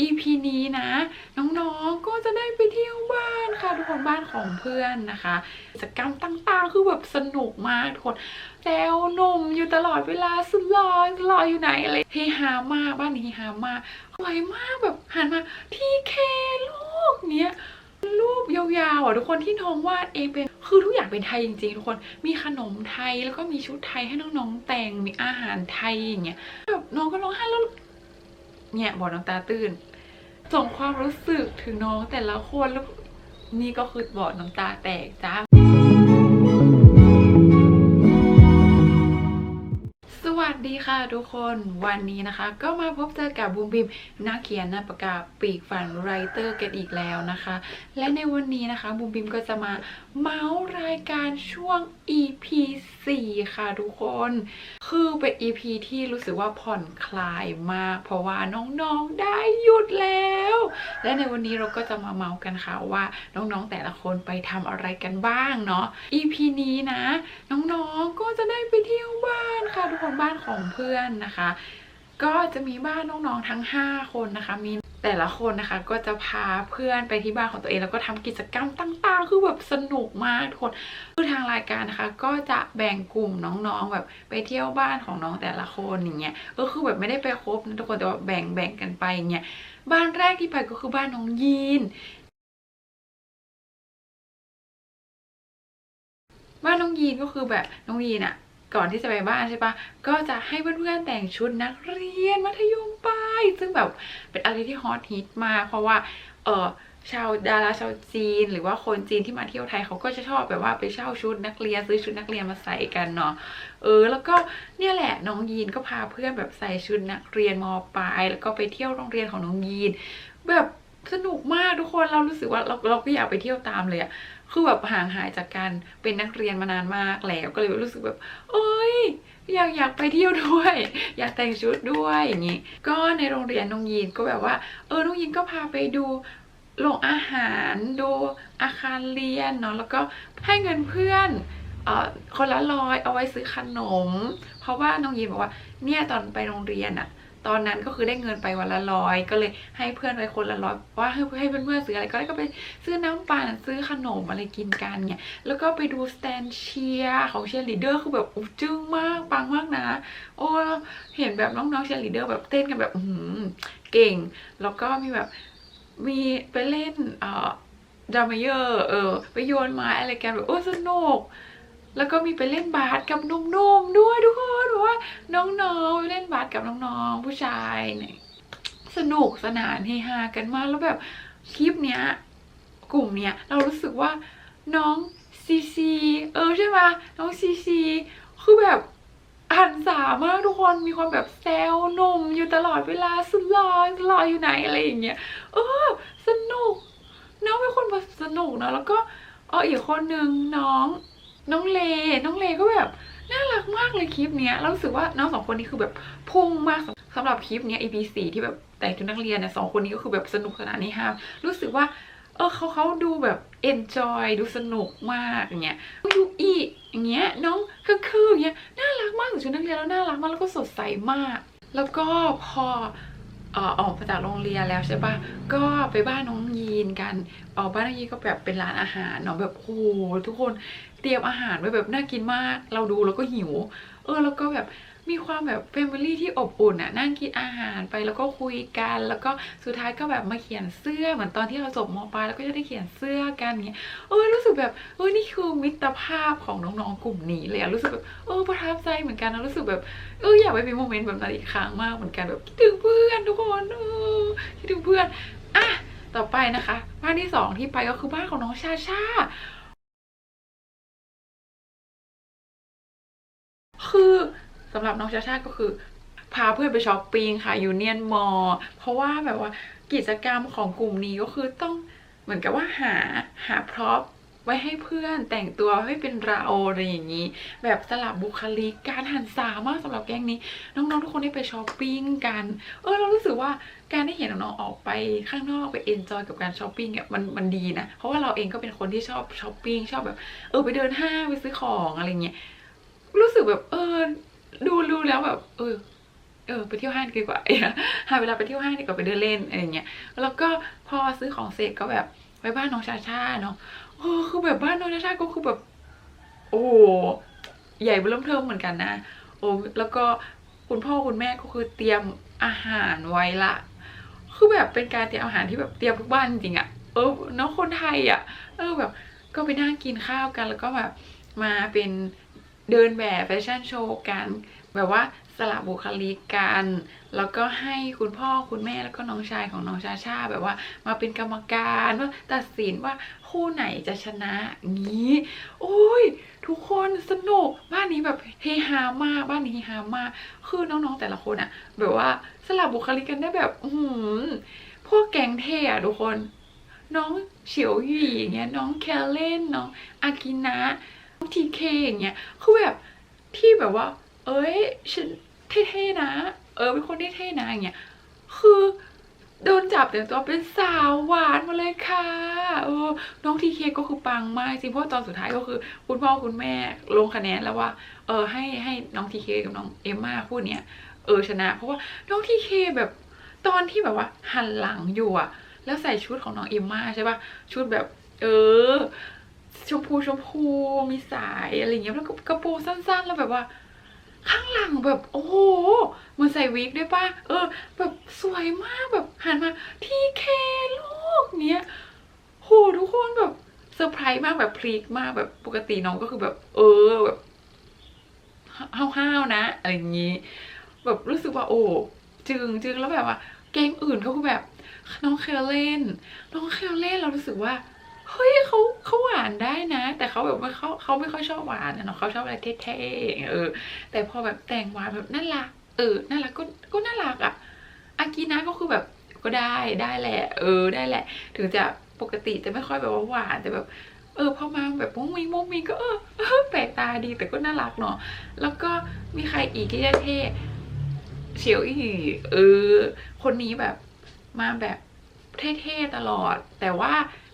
EP นี้นะ น้องๆ ก็จะได้ไปเที่ยวบ้านค่ะ ทุกคนบ้านของเพื่อนนะคะกิจกรรมต่างๆ คือแบบสนุกมากทุกคนแซวหนุ่มอยู่ตลอดเวลาสุดหล่อหล่ออยู่ไหนอะไรเฮฮามากบ้านนี้เฮฮามากสวยมากแบบหันมาที่เคลูกเนี้ยรูปยาวๆอะทุกคนที่น้องวาดเองเป็นคือทุกอย่างเป็นไทยจริงๆ ทุกคนมีขนมไทยแล้วก็มีชุดไทยให้น้องๆแต่งมีอาหารไทยอย่างเงี้ยแบบน้องก็ร้องไห้แล้ว เนี่ยบอกน้ำตาตื้น ส่งความรู้สึกถึงน้องแต่ละคนแล้วนี่ก็คือบอกน้ำตาแตกจ้า วัสดีค่ะทุกคนวันนี้นะคะ ก็มาพบเจอกับบูมบิมนักเขียนหน้าปากกาศปีกฝันไรเตอร์กันอีกแล้วนะคะ และในวันนี้นะคะบูมบิมก็จะมาเมาส์รายการช่วง EP 4 ค่ะทุกคน คือเป็น EP ที่รู้สึกว่าผ่อนคลายมาก เพราะว่าน้องๆได้หยุดแล้ว และในวันนี้เราก็จะมาเมาส์กันค่ะว่าน้องๆแต่ละคนไปทำอะไรกันบ้างเนาะ EP นี้นะ น้องๆก็จะได้ไปเที่ยวบ้านค่ะทุกคนบ้านของเพื่อนนะคะ ก็จะมีบ้านน้องๆทั้ง 5 คนนะคะ มีแต่ละคนนะคะก็จะพาเพื่อนไปที่บ้านของตัวเอง แล้วก็ทำกิจกรรมต่างๆ คือแบบสนุกมากทุกคนคือทางรายการนะคะ ก็จะแบ่งกลุ่มน้องๆ แบบไปเที่ยวบ้านของน้องแต่ละคนอย่างเงี้ยก็คือแบบไม่ได้ไปครบนะทุกคนแต่ว่าแบ่งแบ่งกันไปอย่างเงี้ยบ้านแรกที่ไปก็คือบ้านน้องยีนบ้านน้องยีนก็คือแบบน้องยีนอะ ก่อนที่จะไปบ้านใช่ปะก็จะให้เพื่อนๆแต่งชุดนักเรียนมัธยมไปซึ่งแบบเป็นอะไรที่ฮอตฮิตมากเพราะว่าเออชาวดาราชาวจีน หรือว่าคนจีนที่มาเที่ยวไทยเขาก็จะชอบแบบว่าไปเช่าชุดนักเรียนซื้อชุดนักเรียนมาใส่กันเนาะเออ แล้วก็เนี่ยแหละน้องยีนก็พาเพื่อนแบบใส่ชุดนักเรียนมปลายแล้วก็ไปเที่ยวโรงเรียนของน้องยีน แบบสนุกมากทุกคนเรารู้สึกว่าเราเราก็อยากไปเที่ยวตามเลยอะ คือแบบห่างหายจากการเป็นนักเรียนมานานมากแล้วก็เลยรู้สึกแบบเอ้ยอยากอยากไปเที่ยวด้วย อยากแต่งชุดด้วยอย่างนี้ก็ในโรงเรียนน้องยีนก็แบบว่า เออน้องยีนก็พาไปดูโรงอาหารดูอาคารเรียนเนาะแล้วก็ให้เงินเพื่อนเอ่อคนละร้อยเอาไว้ซื้อขนม เพราะว่าน้องยีนบอกว่าเนี่ยตอนไปโรงเรียนอะ ตอนนั้นก็คือได้เงินไปวันละร้อยก็เลยให้เพื่อนไปคนละร้อยว่าให้ให้เพื่อนๆซื้ออะไรก็ได้ก็ไปซื้อน้ำปั่นซื้อขนมอะไรกินกันเนี่ยแล้วก็ไปดูสแตนเชียร์ของเชียร์ลีเดอร์คือแบบอุ๊ยจึ้งมากปังมากนะ โอ้เห็นแบบน้องๆเชียร์ลีเดอร์แบบเต้นกันแบบอื้อหือเก่ง แล้วก็มีแบบมีไปเล่นเอ่อดามเยอร์เออไปโยนไม้อะไรกันแบบโอ้สนุก แล้วก็มีไปเล่นบาสกับหนุ่มๆด้วยทุกคนว่าน้องๆไปเล่นบาสกับน้องๆผู้ชายเนี่ยสนุกสนานเฮฮากันมากแล้วแบบคลิปเนี้ย กลุ่มเนี้ยเรารู้สึกว่าน้องซีซีเออใช่ไหมน้องซีซีคือแบบหันสามากทุกคนมีความแบบแซวหนุ่มอยู่ตลอดเวลาสุดหล่อหล่ออยู่ไหนอะไรอย่างเงี้ยเออ สนุกน้องเป็นคนแบบสนุกเนะแล้วก็เอออีกคนนึงน้อง น้องเล น้องเลก็แบบน่ารักมากเลยคลิปเนี้ยเรารู้สึกว่าน้องสองคนนี้คือแบบพุ่งมากสำหรับคลิปเนี้ย EP สี่ที่แบบแต่งชุดนักเรียนเนี่ยสองคนนี้ก็คือแบบสนุกสนานนี่ฮารู้สึกว่าเออเขาเขาดูแบบ enjoy ดูสนุกมากอย่างเงี้ยยูอีอย่างเงี้ยน้องคือคืออย่างเงี้ยน่ารักมากชุดนักเรียนแล้วน่ารักมากแล้วก็สดใสมาก แล้วก็พอ ออกมาจากโรงเรียนแล้วใช่ปะก็ไปบ้านน้องยีนกันออกบ้านน้องยีนก็แบบเป็นร้านอาหารเนาะแบบโอ้โหทุกคนเตรียมอาหารไว้แบบน่ากินมาก เราดูแล้วก็หิว เออแล้วก็แบบ มีความแบบเฟมิลี่ที่อบอุ่นอะนั่งกินอาหารไปแล้วก็คุยกัน แล้วก็สุดท้ายก็แบบมาเขียนเสื้อเหมือนตอนที่เราจบมปลายแล้วก็จะได้เขียนเสื้อกันเงี้ยเออรู้สึกแบบเออนี่คือมิตรภาพของน้องๆกลุ่มนี้เลยอะรู้สึกแบบเออประทับใจเหมือนกันนะรู้สึกแบบเอออยากไปมีโมเมนต์แบบนั้นอีกครั้งมากเหมือนกันแบบคิดถึงเพื่อนทุกคนเออคิดถึงเพื่อนอะต่อไปนะคะบ้านที่สองที่ไปก็คือบ้านของน้องชาชาคือ สำหรับน้องชาชาก็คือ พาเพื่อนไปช้อปปิ้งค่ะยูเนียนมอเพราะว่าแบบว่ากิจกรรมของกลุ่มนี้ก็คือต้องเหมือนกับว่าหาหาพร็อพไว้ให้เพื่อนแต่งตัวให้เป็นราโออะไรอย่างนี้ แบบสลับบุคลิกการหันสามากสำหรับแก๊งนี้ น้องๆทุกคนได้ไปช้อปปิ้งกัน เออเรารู้สึกว่าการได้เห็นน้องๆออกไปข้างนอกไปเอนจอยกับการช้อปปิ้งเนี่ยมันมันดีนะเพราะว่าเราเองก็เป็นคนที่ชอบช้อปปิ้งชอบแบบ เออไปเดินห้างไปซื้อของอะไรเงี้ยรู้สึกแบบเออ ดูดูแล้วแบบ เออ เออ ไปเที่ยวห้างดีกว่าหาเวลาไปเที่ยวห้างดีกว่าไปเดินเล่นอะไรเงี้ยแล้วก็พอซื้อของเสร็จก็แบบไปบ้านน้องชาชาเนาะโอ้คือแบบบ้านน้องชาชาก็คือแบบ โอ้ใหญ่เบิ่มเทิมเหมือนกันนะโอ้แล้วก็คุณพ่อคุณแม่ก็คือเตรียมอาหารไว้ละ คือแบบเป็นการเตรียมอาหารที่แบบเตรียมทุกบ้านจริงอะเออเน้องคนไทยอะเออแบบ ก็ไปนั่งกินข้าวกันแล้วก็แบบมาเป็น เดินแบบแฟชั่นโชว์กัน แบบว่าสลับบุคลิกกัน แล้วก็ให้คุณพ่อคุณแม่แล้วก็น้องชายของน้องชาชาแบบว่า มาเป็นกรรมการว่าตัดสินว่าคู่ไหนจะชนะงี้โอ้ยทุกคนสนุกบ้านนี้แบบเฮฮามากบ้านนี้เฮฮามากคือน้องๆแต่ละคนอะแบบว่าสลับบุคลิกกันได้แบบอือหือพวกแกงเทอะทุกคน น้องเฉียวหยี่อย่างเงี้ยน้องแคลเล่นน้องอากินะ ทีเคอย่างเงี้ยคือแบบที่แบบว่า เอ้ยฉันเท่ๆนะ เออเป็นคนที่เท่นะอย่างเงี้ยคือโดนจับแต่งตัวเป็นสาวหวานมาเลยค่ะเออน้องทีเคก็คือปังมากจริงเพราะตอนสุดท้ายก็คือ คุณพ่อคุณแม่ลงคะแนนแล้วว่า เออให้ให้น้องทีเคกับน้องเอมมาคู่เนี้ยเออชนะ เพราะว่าน้องทีเคแบบตอนที่แบบว่า หันหลังอยู่อะแล้วใส่ชุดของน้องเอมมาใช่ปะชุดแบบ เออ ชมพูชมพูมีสายอะไรเงี้ยแล้วก็กระโปรงสั้นๆ แล้วแบบว่า ข้างหลังแบบ โอ้โหมันใส่วิกด้วยป่ะเออ แบบสวยมากแบบหันมาทีเคลูกเนี้ยโหทุกคนแบบเซอร์ไพรส์มากแบบพลิกมากแบบปกติน้องก็คือแบบ เออแบบห้าวๆนะ อะไรอย่างงี้ แบบรู้สึกว่า โอ้จึงจึงแล้วแบบว่าแกงอื่นเขาคือแบบ น้องเคลเล่น น้องเคลเล่นเรารู้สึกว่า เฮ้ยเขาเขาหวานได้นะ แต่เขาแบบว่าเขาเขาไม่ค่อยชอบหวานเนาะเขาชอบอะไรเท่ๆเออ แต่พอแบบแต่งหวานแบบน่ารักเออน่ารักก็ก็น่ารักอะอากินะก็คือแบบก็ได้ได้แหละ เออได้แหละ ถึงจะปกติจะไม่ค่อยแบบว่าหวานแต่แบบ เออพอมาแบบมุ้งมิงมุ้งมิงก็เออแปลกตาดีแต่ก็น่ารักเนาะแล้วก็มีใครอีกที่เท่เฉียวอีเออ คนนี้แบบมาแบบเท่ๆตลอด แต่ว่า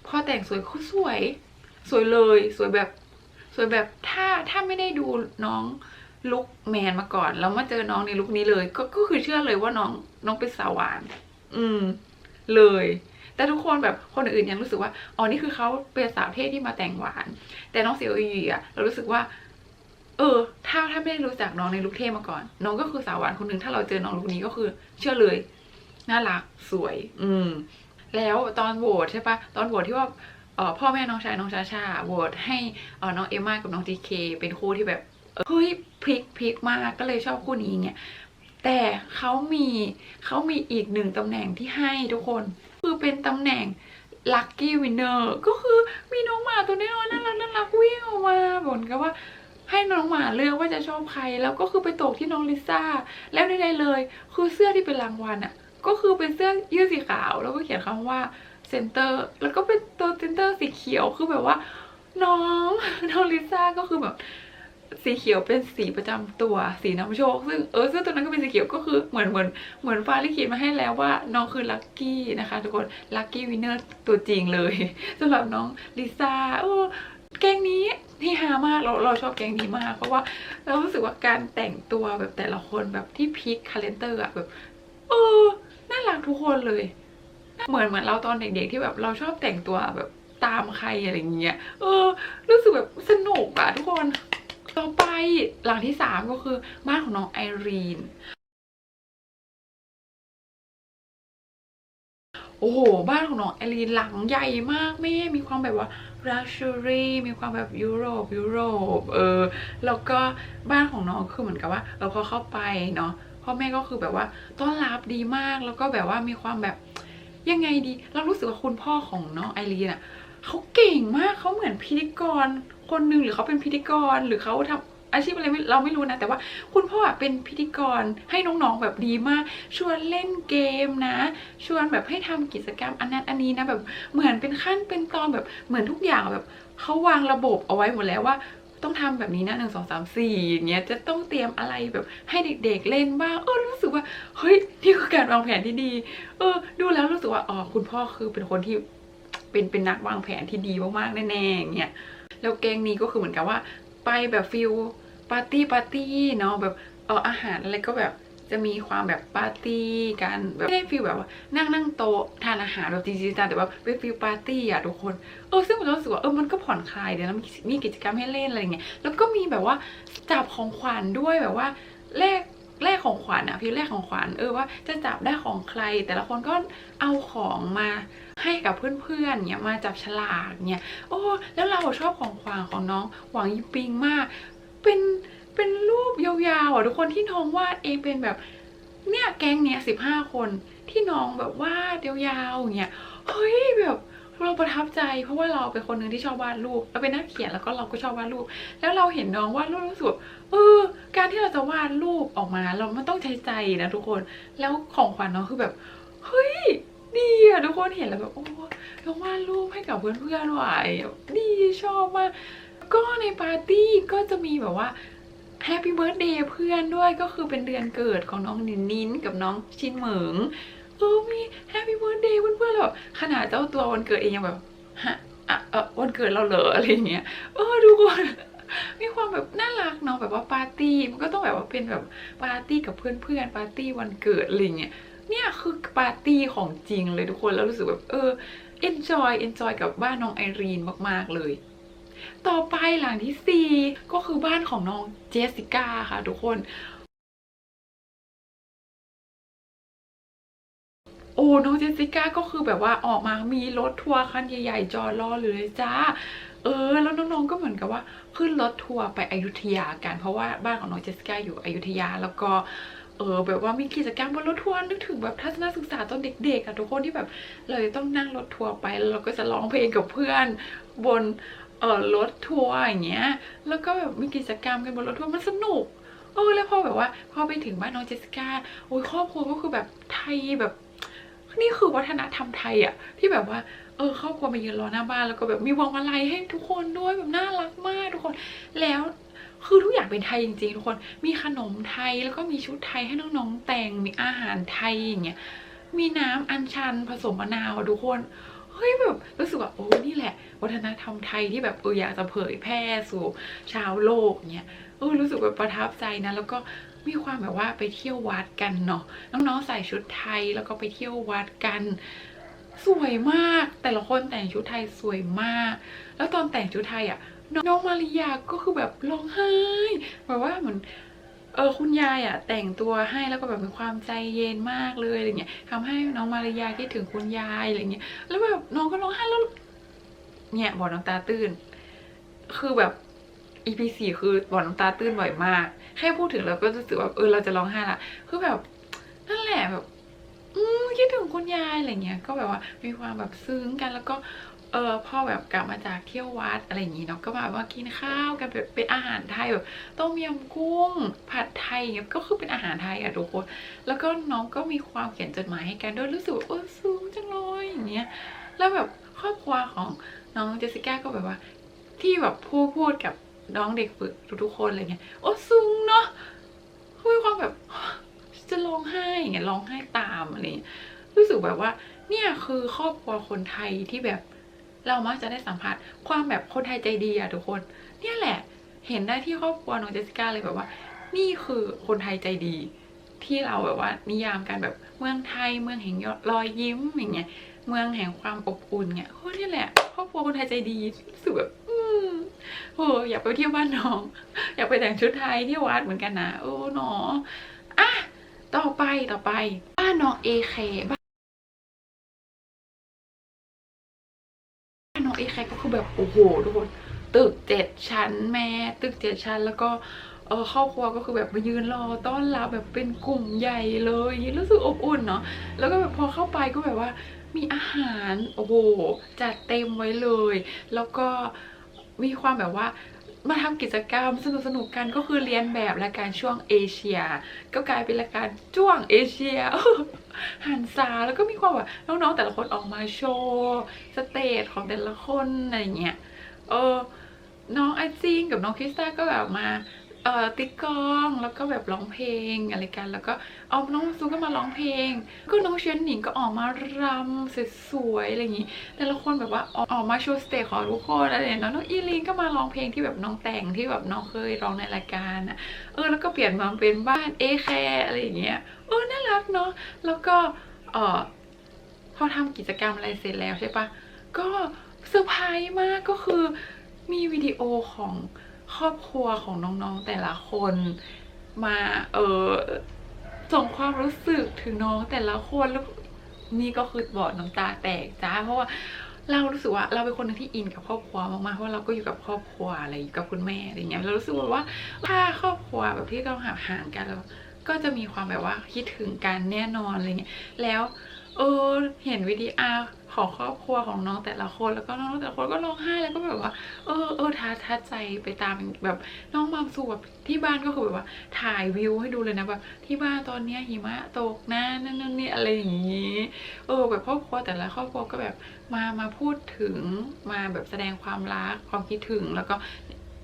พอแต่งสวยเขาสวย สวยเลย สวยแบบ สวยแบบถ้าถ้าไม่ได้ดูน้องลุกแมนมาก่อน แล้วมาเจอน้องในลุกนี้เลย ก็ก็คือเชื่อเลยว่าน้องน้องเป็นสาวหวาน อืม เลย แต่ทุกคนแบบคนอื่นยังรู้สึกว่าอ๋อนี่คือเขาเป็นสาวเท่ที่มาแต่งหวาน แต่น้องเสียวอีอะเรารู้สึกว่า เออ ถ้าถ้าไม่ได้รู้จักน้องในลุคเท่มาก่อน น้องก็คือสาวหวานคนหนึ่งถ้าเราเจอน้องลุคนี้ก็คือ เชื่อเลยน่ารักสวย อืม แล้วตอนโหวตใช่ปะตอนโหวตที่ว่าพ่อแม่น้องชายน้องชาชาโหวตให้น้องเอมมากับน้องทีเคเป็นคู่ที่แบบเฮ้ยพลิกพลิกมากก็เลยชอบคู่นี้ไงแต่เขามีเขามีอีกหนึ่งตำแหน่งที่ให้ทุกคน คือเป็นตำแหน่ง Lucky Winner ก็คือมีน้องหมาตัวน้อยน่ารักน่ารักวิ่งออกมาบ่นกันว่าให้น้องหมาเลือกว่าจะชอบใคร แล้วก็คือไปตกที่น้องลิซ่า แล้วใดๆเลย คือเสื้อที่เป็นรางวัลอะ ก็คือเป็นเสื้อยืดสีขาวแล้วก็เขียนคำว่าเซนเตอร์แล้วก็เป็นตัวเซนเตอร์สีเขียวคือแบบว่า น้องน้องลิซ่าก็คือแบบสีเขียวเป็นสีประจำตัวสีน้ำโชค ซึ่งเออเสื้อตัวนั้นก็เป็นสีเขียวก็คือเหมือนเหมือนเหมือนฟ้าลิขิตมาให้แล้วว่าน้องคือลัคกี้นะคะ ทุกคนลัคกี้วินเนอร์ตัวจริงเลยสำหรับน้องลิซ่าเออแกงนี้ที่ฮามากเราเราชอบแกงนี้มาก เพราะว่าเรารู้สึกว่าการแต่งตัวแบบแต่ละคนแบบที่พีคคาเลนเตอร์อะแบบเออ น่ารักทุกคนเลย เหมือนเหมือนเราตอนเด็กๆที่แบบเราชอบแต่งตัวแบบตามใครอะไรเงี้ย เออ รู้สึกแบบสนุกอะทุกคน ต่อไปหลังที่สามก็คือบ้านของน้องไอรีน โอ้โห บ้านของน้องไอรีนหลังใหญ่มากแม่มีความแบบว่า luxury มีความแบบยุโรปยุโรป เออ แล้วก็บ้านของน้องคือเหมือนกับว่าเออพอเข้าไปเนาะ พ่อแม่ก็คือแบบว่าต้อนรับดีมากแล้วก็แบบว่ามีความแบบยังไงดี เรารู้สึกว่าคุณพ่อของน้องไอรีนอะเขาเก่งมากเขาเหมือนพิธีกร คนหนึ่งหรือเขาเป็นพิธีกรหรือเขาทำอาชีพอะไรไม่เราไม่รู้นะ แต่ว่าคุณพ่อเป็นพิธีกรให้น้องๆแบบดีมาก ชวนเล่นเกมนะ ชวนแบบให้ทำกิจกรรมอันนั้นอันนี้นะแบบเหมือนเป็นขั้นเป็นตอนแบบเหมือนทุกอย่างแบบเขาวางระบบเอาไว้หมดแล้วว่า ต้องทำแบบนี้นะหนึ่งสองสามสี่อย่างเงี้ยจะต้องเตรียมอะไรแบบให้เด็กๆเล่นบ้างเออรู้สึกว่าเฮ้ยนี่คือการวางแผนที่ดี เออ ดูแล้วรู้สึกว่าอ๋อคุณพ่อคือเป็นคนที่เป็นเป็นนักวางแผนที่ดีมากๆแน่ๆอย่างเงี้ยแล้วแกงนี้ก็คือเหมือนกับว่า ไปแบบฟิลปาร์ตี้ปาร์ตี้เนาะแบบเอออาหารอะไรก็แบบ จะมีความแบบปาร์ตี้กันแบบไม่ได้ฟีลแบบว่านั่งนั่งโต๊ะทานอาหารแบบจริงๆจังแต่ว่าเป็นฟีลปาร์ตี้อะทุกคนเออซึ่งผมรู้สึกว่าเออมันก็ผ่อนคลายเดี๋ยวแล้วมีกิจกรรมให้เล่นอะไรเงี้ยแล้วก็มีแบบว่าจับของขวัญด้วยแบบว่าแลกแลกของขวัญอะพี่แลกของขวัญเออว่าจะจับได้ของใคร แต่ละคนก็เอาของมาให้กับเพื่อนๆเนี่ยมาจับฉลากเนี่ยโอ้แล้วเราชอบของขวัญของน้องหวังยิปิงมาก เป็น เป็นรูปยาวๆอะทุกคนที่น้องวาดเองเป็นแบบเนี่ยแก๊งเนี้ยสิบห้าคนที่น้องแบบวาดยาวๆอย่างเงี้ยเฮ้ยแบบเราประทับใจเพราะว่าเราเป็นคนหนึ่งที่ชอบวาดรูปเราเป็นนักเขียนแล้วก็เราก็ชอบวาดรูป แล้วเราเห็นน้องวาดรูปรู้สึกเออการที่เราจะวาดรูปออกมา เรามันต้องใช้ใจนะทุกคน แล้วของขวัญน้องคือแบบเฮ้ยดีอะทุกคนเห็นแล้วแบบโอ้เราวาดรูปให้กับเพื่อนๆว่ะดีชอบมากก็ในปาร์ตี้ก็จะมีแบบว่า แฮปปี้เบิร์ a เดย์เพื่อนด้วยก็คือเป็นเดือนเกิดของน้องนินนินกับน้องชินเหมิงเออมีแฮปปี้เบิร์ a เดย์เพื่อนๆเลยแบบขนาดเจ้าตัววันเกิดเองยังแบบฮะอะเออวันเกิดเราเหรออะไรเงี้ยเออทุกคนมีความแบบน่ารักเนาะแบบว่าปาร์ตี้มันก็ต้องแบบว่าเป็นแบบปาร์ตี้กับเพื่อนๆปาร์ตี้วันเกิดอะไรเงี้ยเนี่ยคือปาร์ตี้ของจริงเลยทุกคนแล้วรู้สึกแบบเออ enjoy enjoy กับบ้านน้องไอรีนมากๆเลย ต่อไปหลังที่สี่ก็คือบ้านของน้องเจสสิก้าค่ะทุกคนโอ้น้องเจสสิก้าก็คือแบบว่าออกมามีรถทัวร์คันใหญ่ๆ จอดรอเลยจ้า เออ แล้วน้องๆก็เหมือนกับว่าขึ้นรถทัวร์ไปอยุธยากัน เพราะว่าบ้านของน้องเจสสิก้าอยู่อยุธยาแล้วก็เออแบบว่ามีกิจกรรมบนรถทัวร์นึกถึงแบบทัศนศึกษาตอนเด็กๆอะทุกคนที่แบบเลยต้องนั่งรถทัวร์ไปแล้วเราก็จะร้องเพลงกับเพื่อนบน เออรถทัวร์อย่างเงี้ย แล้วก็แบบมีกิจกรรมกันบนรถทัวร์มันสนุกเออแล้วพอแบบว่าพอไปถึงบ้านน้องเจสสิก้าโอ้ยครอบครัวก็คือแบบไทยแบบนี่คือวัฒนธรรมไทยอะที่แบบว่าเออครอบครัวมายืนรอหน้าบ้านแล้วก็แบบมีวงมาลัยให้ทุกคนด้วยแบบน่ารักมากทุกคน แล้วคือทุกอย่างเป็นไทยจริงๆทุกคนมีขนมไทยแล้วก็มีชุดไทยให้น้องๆแต่งมีอาหารไทยอย่างเงี้ยมีน้ำอัญชันผสมมะนาวอะทุกคน เฮ้ยแบบรู้สึกว่าโอ้นี่แหละ วัฒนธรรมไทยที่แบบเอออยากจะเผยแพร่สู่ชาวโลกเนี่ยเออรู้สึกแบบประทับใจนะแล้วก็มีความแบบว่าไปเที่ยววัดกันเนาะน้องๆใส่ชุดไทยแล้วก็ไปเที่ยววัดกันสวยมากแต่ละคนแต่งชุดไทยสวยมาก แล้วตอนแต่งชุดไทยอะน้องมาริยาก็คือแบบร้องไห้แบบว่าเหมือน เออคุณยายอะแต่งตัวให้แล้วก็แบบมีความใจเย็นมากเลยอะไรเงี้ยทำให้น้องมาริยาคิดถึงคุณยายอะไรเงี้ยแล้วแบบน้องก็ร้องไห้แล้วเนี่ยบ่อน้ำตาตื้น คือแบบ EP สี่คือบ่อน้ำตาตื้นบ่อยมาก แค่พูดถึงเราก็รู้สึกว่าเออเราจะร้องไห้ละคือแบบนั่นแหละแบบอืมคิดถึงคุณยายอะไรเงี้ย ก็แบบว่ามีความแบบซึ้งกันแล้วก็ เออพ่อแบบกลับมาจากเที่ยววัดอะไรอย่างงี้เนาะก็มาว่ากินข้าวกันแบบเป็นอาหารไทยแบบต้มยำกุ้ง ผัดไทยเงี้ยก็คือเป็นอาหารไทยอะทุกคน แล้วก็น้องก็มีความเขียนจดหมายให้กันด้วยรู้สึกว่าเออซึ้งจังเลยอย่างเงี้ยแล้วแบบครอบครัวของน้องเจสสิก้าก็แบบว่า ที่แบบพูดพูดกับน้องเด็กฝึกทุกคนอะไรเงี้ยโอ้ซึ้งเนาะคือมีความแบบจะร้องไห้อย่างเงี้ยร้องไห้ตามอะไรเงี้ยรู้สึกแบบว่าเนี่ยคือครอบครัวคนไทยที่แบบ เรามักจะได้สัมผัสความแบบคนไทยใจดีอะทุกคน เนี่ยแหละ เห็นได้ที่ครอบครัวน้องเจสสิก้าเลยแบบว่า นี่คือคนไทยใจดี ที่เราแบบว่านิยามกันแบบเมืองไทยเมืองแห่งรอยยิ้มอย่างเงี้ยเมืองแห่งความอบอุ่นเนี่ยโอ้นี่แหละครอบครัวคนไทยใจดีรู้สึกแบบอืมโอ้อยากไปเที่ยวบ้านน้อง อยากไปแต่งชุดไทยที่วัดเหมือนกันนะโอ้หนออะต่อไปต่อไปบ้านน้องเอเค คือแบบโอ้โหทุกคนตึกเจ็ดชั้นแม่ตึกเจ็ดชั้น แล้วก็เออครอบครัวก็คือแบบมายืนรอต้อนรับแบบเป็นกลุ่มใหญ่เลยรู้สึกอบอุ่นเนาะแล้วก็แบบพอเข้าไปก็แบบว่า มีอาหารโอ้โหจัดเต็มไว้เลย แล้วก็มีความแบบว่า มาทำกิจกรรมสนุกสนุกๆกันก็คือเรียนแบบรายการช่วงเอเชีย ก็กลายเป็นรายการช่วงเอเชียหันซาแล้วก็มีความแบบน้องๆแต่ละคนออกมาโชว์สเตจของแต่ละคนอะไรเงี้ยเออน้องไอซิงกับน้องคริสตาก็แบบมา เอ่อติดกลองแล้วก็แบบร้องเพลงอะไรกัน แล้วก็เอาน้องซูก็มาร้องเพลง ก็น้องเชียนหนิงก็ออกมารำสวยๆอะไรอย่างนี้แต่ละคนแบบว่าออกออกมาโชว์สเตจของทุกคนอะไรอย่างเงี้ยน้องอีลินก็มาร้องเพลงที่แบบน้องแต่งที่แบบน้องเคยร้องในรายการอะเออแล้วก็เปลี่ยนมาเป็นบ้านเอแคร์อะไรอย่างเงี้ยเออน่ารักเนาะแล้วก็เออพอทำกิจกรรมอะไรเสร็จแล้วใช่ปะก็เซอร์ไพรส์มากก็คือมีวิดีโอของ ครอบครัวของน้องๆแต่ละคนมาเออส่งความรู้สึกถึงน้องแต่ละคนแล้วนี่ก็คือบอดน้ำตาแตกจ้าเพราะว่าเรารู้สึกว่าเราเป็นคนหนึงที่อินกับครอบครัวมากๆเพราะว่าเราก็อยู่กับครอบครัวอะไรอยู่กับคุณแม่อะไรเงี้ยเรารู้สึกว่าถ้าครอบครัวแบบที่เราห่างห่างๆกันแล้วก็จะมีความแบบว่าคิดถึงกันแน่นอนอะไรเงี้ยแล้วเออเห็นวิดีอาร์ ของครอบครัวของน้องแต่ละคน แล้วก็น้องแต่ละคนก็ร้องไห้แล้วก็แบบว่า เออเออท้าท้าใจไปตามแบบน้องบางส่วนที่บ้านก็คือแบบว่าถ่ายวิวให้ดูเลยนะแบบที่บ้านตอนเนี้ยหิมะตกนะนั่นนั่นนี่อะไรอย่างนี้เออแบบครอบครัวแต่ละครอบครัวก็แบบมามาพูดถึงมาแบบแสดงความรักความคิดถึงแล้วก็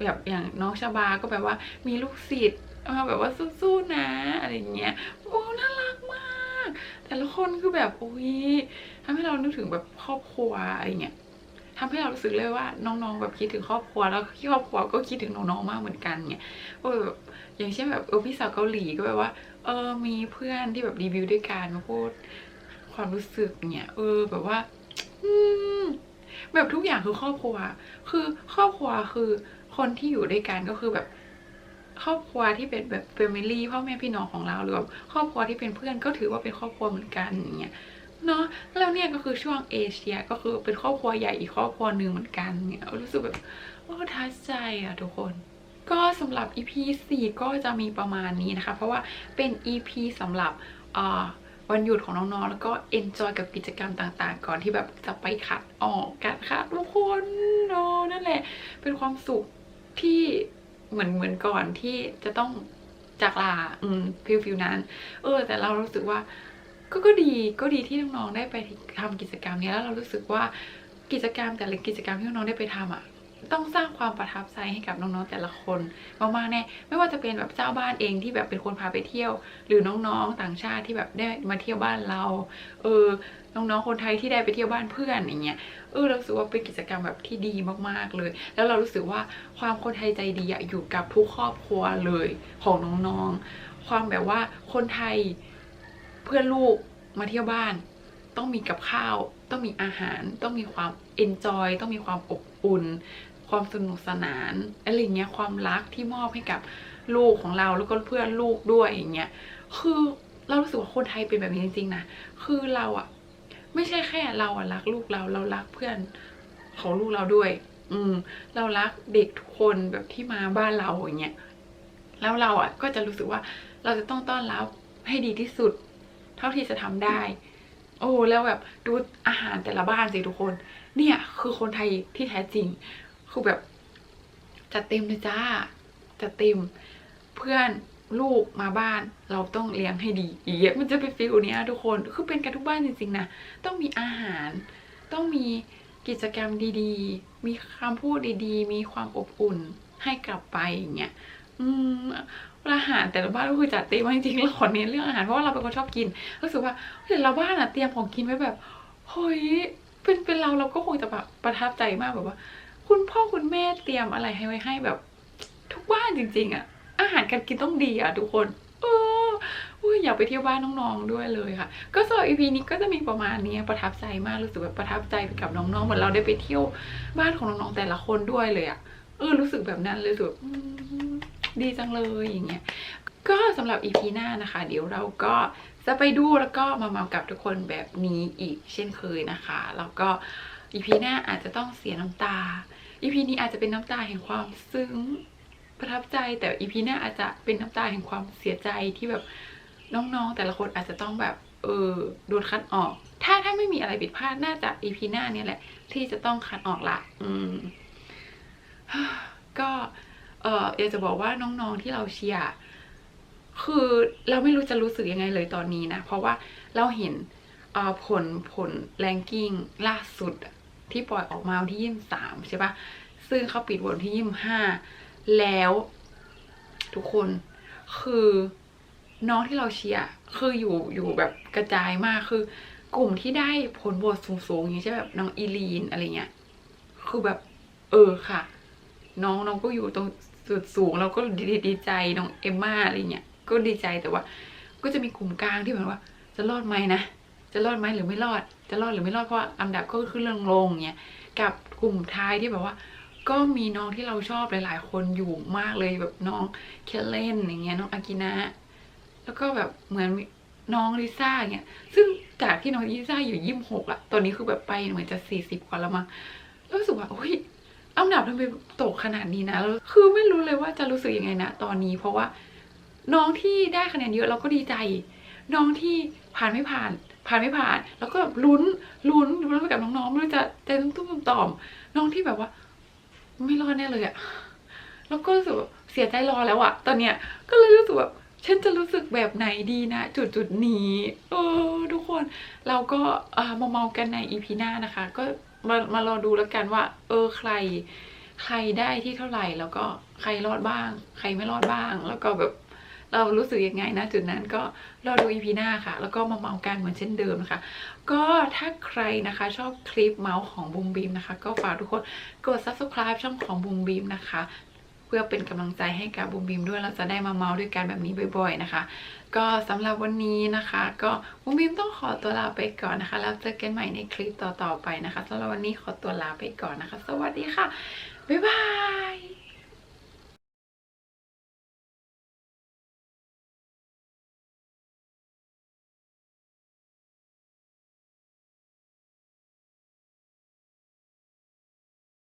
แบบอย่างน้องชาบาก็แบบว่ามีลูกศิษย์มาแบบว่าสู้ๆนะอะไรอย่างเงี้ยโอ้น่ารักมาก แต่ละคนคือแบบโอ้ย ทำให้เรานึกถึงแบบครอบครัวอะไรเงี้ยทำให้เรารู้สึกเลยว่าน้องๆแบบคิดถึงครอบครัวแล้วที่ครอบครัวก็คิดถึงน้องๆมากเหมือนกันเงี้ยเออแบบอย่างเช่นแบบเออพี่สาวเกาหลีก็แบบว่า เออมีเพื่อนที่แบบรีวิวด้วยกันมาพูดความรู้สึกเนี่ย เออแบบว่า อืมแบบทุกอย่างคือครอบครัว คือครอบครัวคือคนที่อยู่ด้วยกันก็คือแบบครอบครัวที่เป็นแบบเฟมิลี่พ่อแม่พี่น้องของเราหรือแบบครอบครัวที่เป็นเพื่อนก็ถือว่าเป็นครอบครัวเหมือนกันอย่างเงี้ย เนาะแล้วเนี่ยก็คือช่วงเอเชียก็คือเป็นครอบครัวใหญ่อีกครอบครัวหนึ่งเหมือนกันเนี่ยรู้สึกแบบโอ้ท้าใจอะทุกคนก็สำหรับ EP 4 ก็จะมีประมาณนี้นะคะ เพราะว่าเป็น EP สำหรับวันหยุดของน้องๆ แล้วก็ enjoy กับกิจกรรมต่างๆ ก่อนที่แบบจะไปขัดออกกันค่ะทุกคนเนาะนั่นแหละ เป็นความสุขที่เหมือนเหมือนก่อนที่จะต้องจากลาอืมฟิลฟิลนั้น เออ แต่เรารู้สึกว่า ก็ก็ดีก็ดีที่น้องๆได้ไปทำกิจกรรมนี้แล้วเรารู้สึกว่ากิจกรรมแต่ละกิจกรรมที่น้องๆได้ไปทำอะต้องสร้างความประทับใจให้กับน้องๆแต่ละคนมากๆแน่ไม่ว่าจะเป็นแบบเจ้าบ้านเองที่แบบเป็นคนพาไปเที่ยว หรือน้องๆต่างชาติที่แบบได้มาเที่ยวบ้านเรา เออน้องๆคนไทยที่ได้ไปเที่ยวบ้านเพื่อนอย่างเงี้ยเออเรารู้สึกว่าเป็นกิจกรรมแบบที่ดีมากๆเลย แล้วเรารู้สึกว่าความคนไทยใจดีอะอยู่กับทุกครอบครัวเลยของน้องๆความแบบว่าคนไทย เพื่อนลูกมาเที่ยวบ้าน ต้องมีกับข้าว ต้องมีอาหาร ต้องมีความเอนจอยต้องมีความอบอุ่น ความสนุกสนานอะไรเงี้ยความรักที่มอบให้กับลูกของเราแล้วก็เพื่อนลูกด้วยอย่างเงี้ยคือเรารู้สึกว่าคนไทยเป็นแบบนี้จริงๆนะคือเราอะไม่ใช่แค่เราอะรักลูกเราเรารักเพื่อนของลูกเราด้วย อืม เรารักเด็กทุกคนแบบที่มาบ้านเราอย่างเงี้ยแล้วเราอะก็จะรู้สึกว่าเราจะต้องต้อนรับให้ดีที่สุด ท่าที่จะทำได้ โอ้แล้วแบบดูอาหารแต่ละบ้านสิทุกคน เนี่ย คือคนไทยที่แท้จริง คือแบบจัดเต็มเลยจ้าจัดเต็มเพื่อนลูกมาบ้านเราต้องเลี้ยงให้ดีอีกมันจะเป็นฟีลเนี้ยทุกคนคือเป็นกันทุกบ้านจริงๆนะต้องมีอาหาร ต้องมีกิจกรรมดีๆ มีคำพูดดีๆ มีความอบอุ่นให้กลับไปอย่างเงี้ย อืม อาหารแต่ละบ้านก็คือจัดเต็มมาจริงๆแล้วขอเน้นเรื่องอาหารเพราะว่าเราเป็นคนชอบกินรู้สึกว่าแต่ละบ้านอะเตรียมของกินไว้แบบเฮ้ยเป็นเป็นเราเราก็คงจะแบบประทับใจมากแบบว่า คุณพ่อคุณแม่เตรียมอะไรให้ไว้ให้แบบ ทุกบ้านจริง ๆอะอาหารการกินต้องดีอะทุกคนเอออยอยากไปเที่ยวบ้านน้องๆด้วยเลยค่ะ ก็สำหรับ EP นี้ก็จะมีประมาณนี้ประทับใจมากรู้สึกแบบประทับใจไปกับน้องๆเหมือนเราได้ไปเที่ยวบ้านของน้องๆแต่ละคนด้วยเลยอะเออรู้สึกแบบนั้นเลยรู้สึก ดีจังเลยอย่างเงี้ยก็สำหรับ EP หน้านะคะ เดี๋ยวเราก็จะไปดูแล้วก็มาเมากับทุกคนแบบนี้อีกเช่นเคยนะคะ แล้วก็ EP หน้าอาจจะต้องเสียน้ำตา EP นี้อาจจะเป็นน้ำตาแห่งความซึ้งประทับใจแต่ EP หน้าอาจจะเป็นน้ำตาแห่งความเสียใจที่แบบน้องๆ แต่ละคนอาจจะต้องแบบเออโดนคัดออก ถ้าถ้าไม่มีอะไรผิดพลาดน่าจะ EP หน้าเนี่ยแหละ ที่จะต้องคัดออกละอืมก็ เอออยากจะบอกว่าน้องๆที่เราเชียร์คือเราไม่รู้จะรู้สึกยังไงเลยตอนนี้นะ เพราะว่าเราเห็นเอ่อผลผลแรงกิ้งล่าสุดที่ปล่อยออกมาวันที่ยี่สามใช่ปะซึ่งเขาปิดวันที่ยี่ห้าแล้วทุกคนคือน้องที่เราเชียร์คืออยู่อยู่แบบกระจายมากคือกลุ่มที่ได้ผลโหวตสูงๆอย่างเช่นแบบน้องอีลีนอะไรเงี้ยคือแบบเออค่ะ น้องน้องก็อยู่ตรง สุดสูงเราก็ดีดีดีใจน้องเอมมาอะไรเงี้ยก็ดีใจแต่ว่า ก็จะมีกลุ่มกลางที่เหมือนว่า จะรอดไหมนะจะรอดไหมหรือไม่รอด จะรอดหรือไม่รอดเพราะอันดับก็ขึ้นลงลงเงี้ยกับกลุ่มท้ายที่แบบว่า ก็มีน้องที่เราชอบหลาย ๆ คนอยู่มากเลยแบบน้องเคเลนอย่างเงี้ยน้องอากินะแล้วก็แบบเหมือนน้องลิซ่าเงี้ย ซึ่งจากที่น้องลิซ่าอยู่ยี่สิบหกอะตอนนี้คือแบบไปเหมือนจะสี่สิบกว่าแล้วมั้งรู้สึกว่าโอ้ย อันดับทำไมตกขนาดนี้นะแล้วคือไม่รู้เลยว่าจะรู้สึกยังไงนะตอนนี้เพราะว่า น้องที่ได้คะแนนเยอะเราก็ดีใจ น้องที่ผ่านไม่ผ่าน ผ่านไม่ผ่าน แล้วก็แบบลุ้นลุ้นลุ้นไปกับน้องๆไม่รู้จะใจตุ้มต่อม น้องที่แบบว่า ไม่รอดแน่เลยอะแล้วก็รู้สึกเสียใจรอแล้วอะตอนเนี้ยก็เลยรู้สึกแบบฉันจะรู้สึกแบบไหนดีนะ จุดจุดนี้เออทุกคนเราก็เอ่อมาเมากันในอีพีหน้านะคะ ก็ มามารอดูแล้วกันว่า เออใคร ใครได้ที่เท่าไหร่แล้วก็ใครรอดบ้าง ใครไม่รอดบ้าง แล้วก็แบบเรารู้สึกยังไงนะจุดนั้นก็รอดูอีพีหน้าค่ะ แล้วก็มาเมากันเหมือนเช่นเดิมนะคะ ก็ถ้าใครนะคะชอบคลิปเมาส์ของบูมบีมนะคะ ก็ฝากทุกคนกด subscribe ช่องของบูมบีมนะคะ พื่อเป็นกำลังใจให้กับบูมบิมด้วยเราจะได้มาเมาส์ด้วยกันแบบนี้บ่อย ๆนะคะ ก็สำหรับวันนี้นะคะ ก็บูมบิมต้องขอตัวลาไปก่อนนะคะแล้วเจอกันใหม่ในคลิปต่อๆไปนะคะสำหรับวันนี้ขอตัวลาไปก่อนนะคะ สวัสดีค่ะบ๊ายบาย